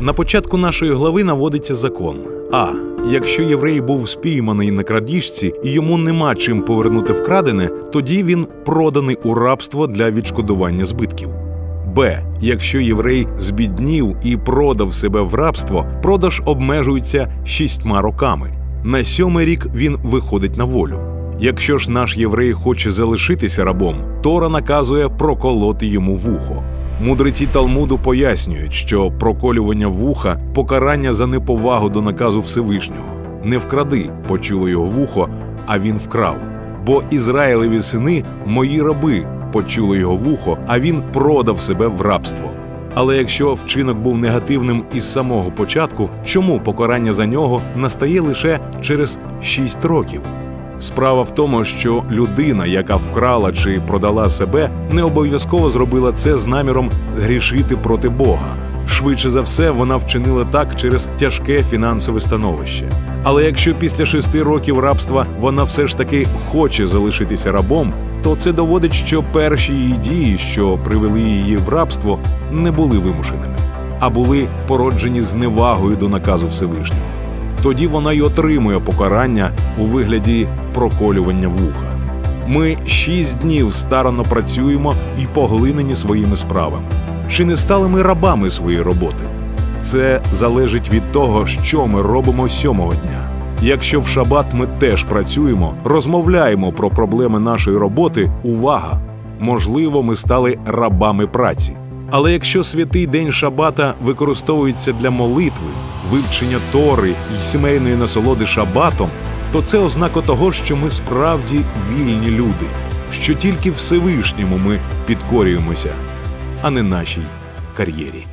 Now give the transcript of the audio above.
На початку нашої глави наводиться закон. А якщо єврей був спійманий на крадіжці і йому нема чим повернути вкрадене, тоді він проданий у рабство для відшкодування збитків. Б. Якщо єврей збіднів і продав себе в рабство, продаж обмежується шістьма роками. На сьомий рік він виходить на волю. Якщо ж наш єврей хоче залишитися рабом, Тора наказує проколоти йому вухо. Мудреці Талмуду пояснюють, що проколювання вуха покарання за неповагу до наказу Всевишнього. Не вкради, почуло його вухо, а він вкрав. Бо Ізраїлеві сини мої раби почуло його вухо, а він продав себе в рабство. Але якщо вчинок був негативним із самого початку, чому покарання за нього настає лише через 6 років? Справа в тому, що людина, яка вкрала чи продала себе, не обов'язково зробила це з наміром грішити проти Бога. Швидше за все, вона вчинила так через тяжке фінансове становище. Але якщо після шести років рабства вона все ж таки хоче залишитися рабом, то це доводить, що перші її дії, що привели її в рабство, не були вимушеними, а були породжені зневагою до наказу Всевишнього тоді вона й отримує покарання у вигляді проколювання вуха. Ми шість днів старано працюємо і поглинені своїми справами. Чи не стали ми рабами своєї роботи? Це залежить від того, що ми робимо сьомого дня. Якщо в шабат ми теж працюємо, розмовляємо про проблеми нашої роботи, увага! Можливо, ми стали рабами праці. Але якщо святий день шабата використовується для молитви, вивчення тори і сімейної насолоди шабатом, то це ознака того, що ми справді вільні люди, що тільки Всевишньому ми підкорюємося, а не нашій кар'єрі.